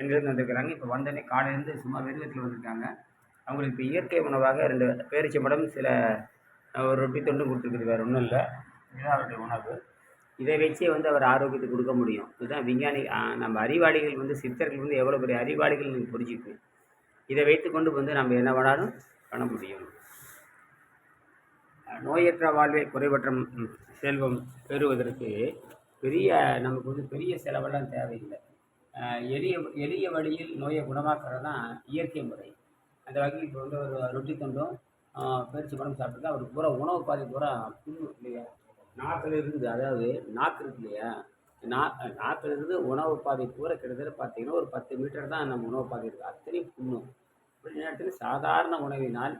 பெண்களும் வந்திருக்கிறாங்க இப்போ வந்தோடனே காலையிலேருந்து சும்மா வெறுவத்தில் வந்திருக்காங்க. அவங்களுக்கு இப்போ இயற்கை உணவாக ரெண்டு பேரிச்சம்பழம் சில ஒரு ரொட்டி தொண்டும் கொடுத்துருக்குது. வேறு ஒன்றும் இல்லை. இதுதான் அவருடைய உணவு. இதை வச்சே வந்து அவர் ஆரோக்கியத்தை கொடுக்க முடியும். இதுதான் விஞ்ஞானி நம்ம அறிவாளிகள் வந்து சித்தர்கள் வந்து எவ்வளோ பெரிய அறிவாளிகள் நீங்கள் புரிஞ்சுக்கணும். இதை வைத்துக்கொண்டு வந்து நம்ம என்ன வேணாலும் பண்ண முடியும். நோயற்ற வாழ்வை குறைவற்ற செல்வம் பெறுவதற்கு பெரிய நமக்கு வந்து பெரிய செலவெல்லாம் தேவையில்லை. எளிய எளிய வழியில் நோயை குணமாக்குறது தான் இயற்கை முறை. அந்த வகையில் இப்போ வந்து ஒரு ரொட்டி துண்டும் பேரிச்சி பழம் சாப்பிட்டு அவருக்கு பூரா உணவு பாதி பூரா புண்ணு இல்லையா? நாக்கில் இருந்து அதாவது நாக்கு இருக்கு இல்லையா? நா நாக்கில் இருந்து உணவு பாதை பூரா கிட்டத்தட்ட பார்த்தீங்கன்னா ஒரு பத்து மீட்டர் தான் நம்ம உணவு பாதை இருக்குது அத்தனையும் புண்ணு. அப்படி நேரத்தில் சாதாரண உணவினால்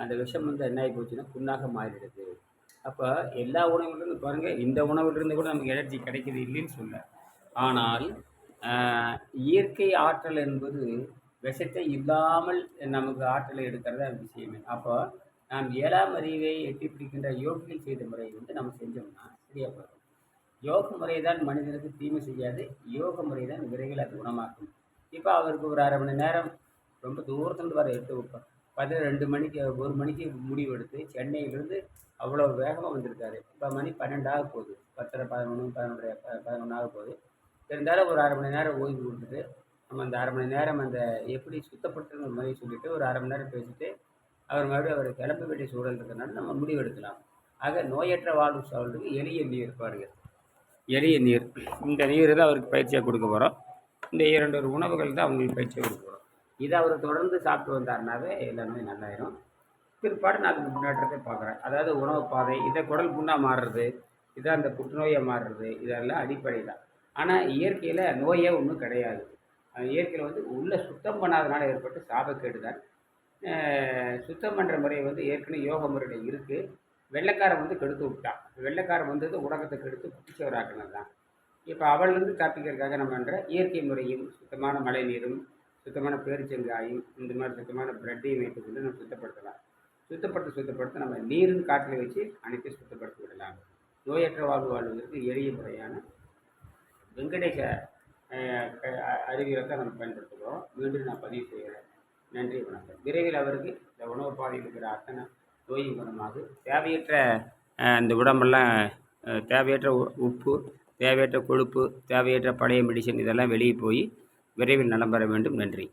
அந்த விஷம் வந்து என்ன ஆகி போச்சுன்னா புண்ணாக மாறிடுது. அப்போ எல்லா உணவுகளிலிருந்து பாருங்கள் இந்த உணவுலேருந்து கூட நமக்கு எனர்ஜி கிடைக்கிது இல்லைன்னு சொல்ல. ஆனால் இயற்கை ஆற்றல் என்பது விஷத்தை இல்லாமல் நமக்கு ஆற்றலை எடுக்கிறதா விஷயமே. அப்போ நாம் ஏழாம் அறிவை எட்டி பிடிக்கின்ற யோகிகள் செய்த முறை வந்து நம்ம செஞ்சோம்னா சரியா போகும் யோக முறை தான் மனிதனுக்கு தீமை செய்யாது. யோக முறை தான் விரைவில் அது குணமாக்கும். இப்போ அவருக்கு ஒரு அரை மணி நேரம் ரொம்ப தூரத்துலேருந்து வர எட்டு பார்த்தா ரெண்டு மணிக்கு ஒரு மணிக்கு முடிவு எடுத்து சென்னையிலேருந்து அவ்வளோ வேகமாக வந்திருக்காரு. இப்போ மணி பன்னெண்டாக போகுது. பத்தரை பதினொன்று பதினொன்றரை பதினொன்று ஆக போகுது. இருந்தாலும் ஒரு அரை மணி நேரம் ஓய்வு கொடுத்துட்டு நம்ம அந்த அரை மணி நேரம் அந்த எப்படி சுத்தப்படுத்துங்கிற மாதிரி சொல்லிவிட்டு ஒரு அரை மணி நேரம் பேசிட்டு அவர் மறுபடியும் அவர் கிளம்ப வேண்டிய சூழல் இருக்கிறனால நம்ம முடிவெடுக்கலாம். ஆக நோயற்ற வாழ்வு சொல்றதுக்கு எளிய நீர் பாருங்கள் எளிய நீர். இந்த நீர் தான் அவருக்கு பயிற்சியாக கொடுக்க போகிறோம் இந்த இரண்டு ஒரு உணவுகள் தான் அவங்களுக்கு பயிற்சியாக கொடுக்க போகிறோம் இதை அவர் தொடர்ந்து சாப்பிட்டு வந்தாருனாவே எல்லாமே நல்லாயிரும். பிற்பாடு நான் அதுக்கு முன்னேற்றத்தை பார்க்குறேன். அதாவது உணவு பாதை இதை குடல் புண்ணாக மாறுறது இதை அந்த புற்றுநோயை மாறுறது இதெல்லாம் அடிப்படை தான் ஆனால் இயற்கையில் நோயே ஒன்றும் கிடையாது. இயற்கையில் வந்து உள்ளே சுத்தம் பண்ணாதனால ஏற்பட்டு சாபக்கேடு தான். சுத்தம் பண்ணுற முறை வந்து ஏற்கனவே யோக முறையில் இருக்குது வெள்ளைக்காரன் வந்து கெடுத்து விட்டான். வெள்ளைக்காரன் வந்தது உலகத்தை கெடுத்து குட்டிச்சவராக்கினது தான் இப்போ அவள்லேருந்து தப்பிக்கிறதுக்காக நம்ம பண்ணுற இயற்கை முறையும் சுத்தமான மழை நீரும் சுத்தமான பேரிச்சங்காயும் இந்த மாதிரி சுத்தமான பிரெட்டையும் வைத்துக்கொண்டு நம்ம சுத்தப்படுத்தலாம். சுத்தப்படுத்த சுத்தப்படுத்த நம்ம நீரின் காற்றில் வச்சு அனைத்தையும் சுத்தப்படுத்தி விடலாம். நோயற்ற வாழ்வு வாழ்வதற்கு எளிய முறையான வெங்கடேச அறிவியலை தான் நம்ம பயன்படுத்துகிறோம். மீண்டும் நான் பதிவு செய்கிறேன். நன்றி வணக்கம். விரைவில் அவருக்கு இந்த உணவு பாதையில் இருக்கிற அத்தனை நோயும் குணமாக தேவையற்ற இந்த உடம்பெல்லாம் தேவையற்ற உப்பு தேவையற்ற கொழுப்பு தேவையற்ற பழைய மெடிசன் இதெல்லாம் வெளியே போய் விரைவில் நலம் பெற வேண்டும். நன்றி.